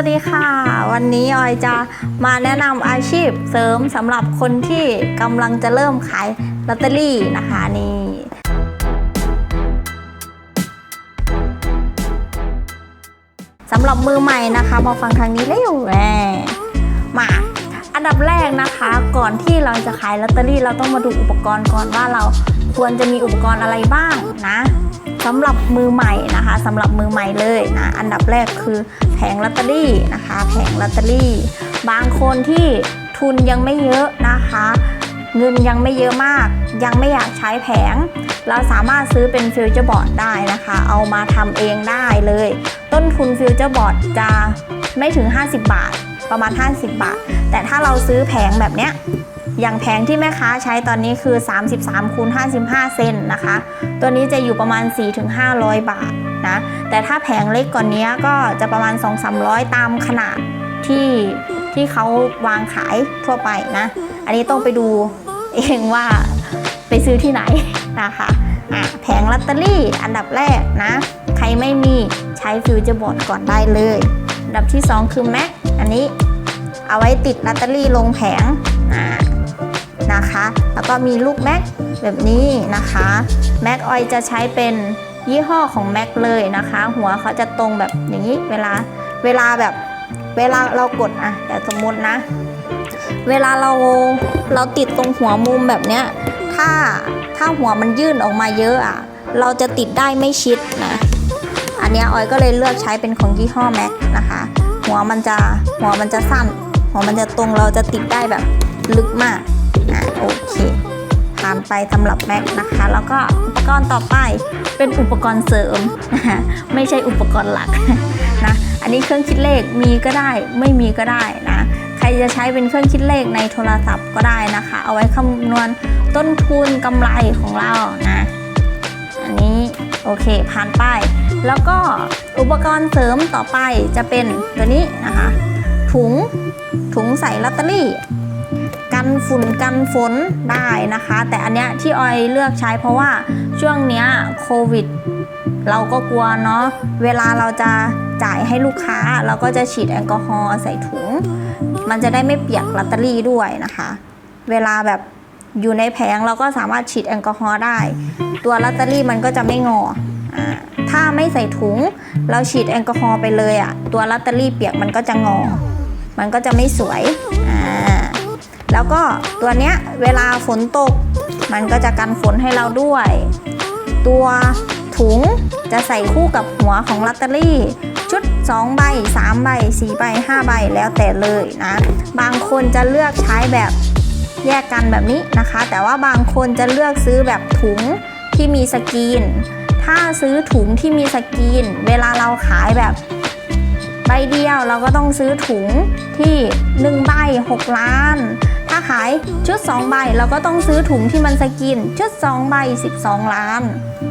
วัสดีค่ะ วันนี้ออยจะมาแนะนำอาชีพเสริมสำหรับคนที่กำลังจะเริ่มขายลอตเตอรี่นะคะนี่สำหรับมือใหม่นะคะ มาฟังทางนี้เร็วแหมมาอันดับแรกนะคะ ก่อนที่เราจะขายลอตเตอรี่ เราต้องมาดูอุปกรณ์ก่อนว่าเราควรจะมีอุปกรณ์อะไรบ้างนะสำหรับมือใหม่นะคะสำหรับมือใหม่เลยนะ อันดับแรกคือ แผงลอตเตอรี่นะคะ แผงลอตเตอรี่ บางคนที่ทุนยังไม่เยอะนะคะ เงินยังไม่เยอะมาก ยังไม่อยากใช้แผง เราสามารถซื้อเป็นฟิวเจอร์บอร์ดได้นะคะ เอามาทำเองได้เลย ต้นทุนฟิวเจอร์บอร์ดจะไม่ถึง 50 บาท ประมาณ 50 บาท แต่ถ้าเราซื้อแผงแบบเนี้ยอย่างแผงที่แม่ค้าใช้ตอนนี้คือ 33คูณ55 เซนนะคะ ตัวนี้จะอยู่ประมาณ 4-500 บาท นะ แต่ถ้าแผงเล็กกว่านนี้ก็จะประมาณ 2-300 ตามขนาดที่ที่เขาวางขายทั่วไปนะ อันนี้ต้องไปดูเองว่าไปซื้อที่ไหนนะคะอะแผงลอตเตอรี่อันดับแรกนะ ใครไม่มีใช้ฟิวเจอร์บอร์ดก่อนได้เลย อันดับที่ 2 คือแม็กอันนี้เอาไว้ติดลอตเตอรี่ลงแผงอ่านะคะ แล้วก็มีลูกแม็กแบบนี้นะคะ แม็กออยจะใช้เป็น ยี่ห้อของแม็กเลยนะคะ หัวเขาจะตรงแบบอย่างนี้เวลาเวลาแบบเวลาเรากดอะแต่สมมตินะ เวลาเราเราติดตรงหัวมุมแบบเนี้ยถ้าถ้าหัวมันยื่นออกมาเยอะอะเราจะติดได้ไม่ชิดนะอันนี้ออยก็เลยเลือกใช้เป็นของยี่ห้อแม็กนะคะ หัวมันจะหัวมันจะสั้น หัวมันจะตรงเราจะติดได้แบบลึกมากอะโอเคานไปสำหรับแม็กนะคะ แล้วก็อุปกรณ์ต่อไปเป็นอุปกรณ์เสริมนะคะไม่ใช่อุปกรณ์หลักนะอันนี้เครื่องคิดเลขมีก็ได้ไม่มีก็ได้นะใครจะใช้เป็นเครื่องคิดเลขในโทรศัพท์ก็ได้นะคะ เอาไว้คำนวณต้นทุนกำไรของเรานะอันนี้โอเคผ่านไป แล้วก็อุปกรณ์เสริมต่อไปจะเป็นตัวนี้นะคะ ถุงถุงใส่ลอตเตอรี่ กันฝุ่นกันฝนได้นะคะ แต่อันเนี้ยที่ออยเลือกใช้เพราะว่าช่วงเนี้ยโควิด เราก็กลัวเนาะเวลาเราจะจ่ายให้ลูกค้า เราก็จะฉีดแอลกอฮอล์ใส่ถุง มันจะได้ไม่เปียกลอตเตอรี่ด้วยนะคะ เวลาแบบอยู่ในแผงเราก็สามารถฉีดแอลกอฮอล์ได้ ตัวลอตเตอรี่มันก็จะไม่งออถ้าไม่ใส่ถุง เราฉีดแอลกอฮอล์ไปเลยอะ่ะตัวลอตเตอรี่เปียกมันก็จะงอ มันก็จะไม่สวยอ แล้วก็ตัวเนี้ยเวลาฝนตก มันก็จะกันฝนให้เราด้วย ตัวถุงจะใส่คู่กับหัวของลอตเตอรี่ ชุด 2 ใบ 3 ใบ 4 ใบ 5 ใบแล้วแต่เลยนะ บางคนจะเลือกใช้แบบแยกกันแบบนี้นะคะ แต่ว่าบางคนจะเลือกซื้อแบบถุงที่มีสกรีน ถ้าซื้อถุงที่มีสกรีน เวลาเราขายแบบใบเดียวเราก็ต้องซื้อถุงที่ 1 ใบ 6 ล้าน ขายชุด 2 ใบเราก็ต้องซื้อถุงที่มันสกรีนชุด 2 ใบ 12 ล้าน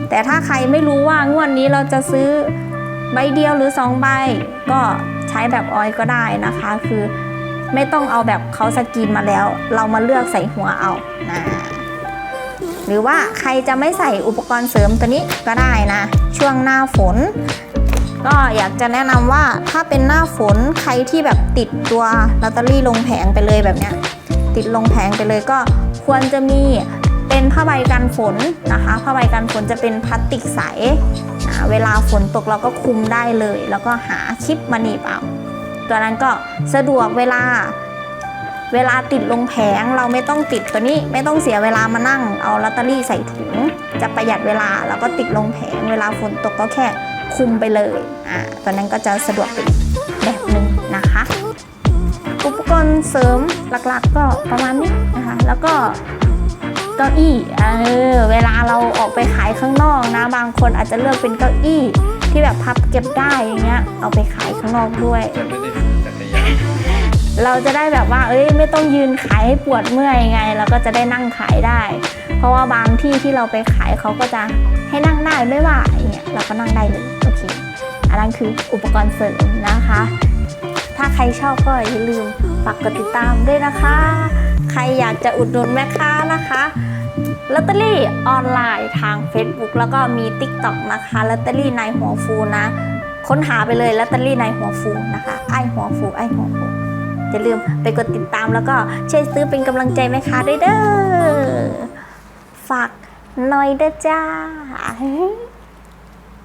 แต่ถ้าใครไม่รู้ว่างวดนี้เราจะซื้อใบเดียวหรือ 2 ใบ ก็ใช้แบบออยก็ได้นะคะ คือไม่ต้องเอาแบบเขาสกรีนมาแล้ว เรามาเลือกใส่หัวเอานะหรือว่าใครจะไม่ใส่อุปกรณ์เสริมตัวนี้ก็ได้นะ ช่วงหน้าฝน ก็อยากจะแนะนำว่าถ้าเป็นหน้าฝนใครที่แบบติดตัวลอตเตอรี่ลงแผงไปเลยแบบเนี้ย ติดลงแผงไปเลยก็ควรจะมีเป็นผ้าใบกันฝนนะคะผ้าใบกันฝนจะเป็นพลาสติกใสเวลาฝนตกเราก็คุมได้เลย แล้วก็หาชิปมาหนีบเอาตัวนั้นก็สะดวกเวลาเวลาติดลงแผงเราไม่ต้องติดตัวนี้ไม่ต้องเสียเวลามานั่งเอาลอตเตอรี่ใส่ถุง จะประหยัดเวลาแล้วก็ติดลงแผง เวลาฝนตกก็แค่คุมไปเลยอ่าตัวนั้นก็จะสะดวกไปแบบหนึ่ง กรณ์เสริมหลักๆ ก็ประมาณนี้นะคะ แล้วก็เก้าอี้เออเวลาเราออกไปขายข้างนอกนะ บางคนอาจจะเลือกเป็นเก้าอี้ ที่แบบพับเก็บได้อย่างเงี้ย เอาไปขายข้างนอกด้วยจะไม่ได้ซื้อจักรยานเราจะได้แบบว่า เอ้ยไม่ต้องยืนขายให้ปวดเมื่อยไง เราก็จะได้นั่งขายได้ เพราะว่าบางที่ที่เราไปขายเขาก็จะให้นั่งได้ไม่ว่าอย่างเงี้ยเราก็นั่งได้เลยโอเคอันนั้นคืออุปกรณ์เสริมนะคะ ถ้าใครชอบก็อย่าลืมฝากกดติดตามด้วยนะคะ ใครอยากจะอุดหนุนแม่ค้านะคะลอตเตอรี่ออนไลน์ทาง Facebook แล้วก็มี TikTok นะคะลอตเตอรี่ในหัวฟูนะ ค้นหาไปเลยลอตเตอรี่ในหัวฟูนะคะ ไอหัวฟูไอหัวฟูอย่าลืมไปกดติดตามแล้วก็ช่วยซื้อเป็นกำลังใจแม่ค้าด้วยเด้อฝากหน่อยเด้อจ้า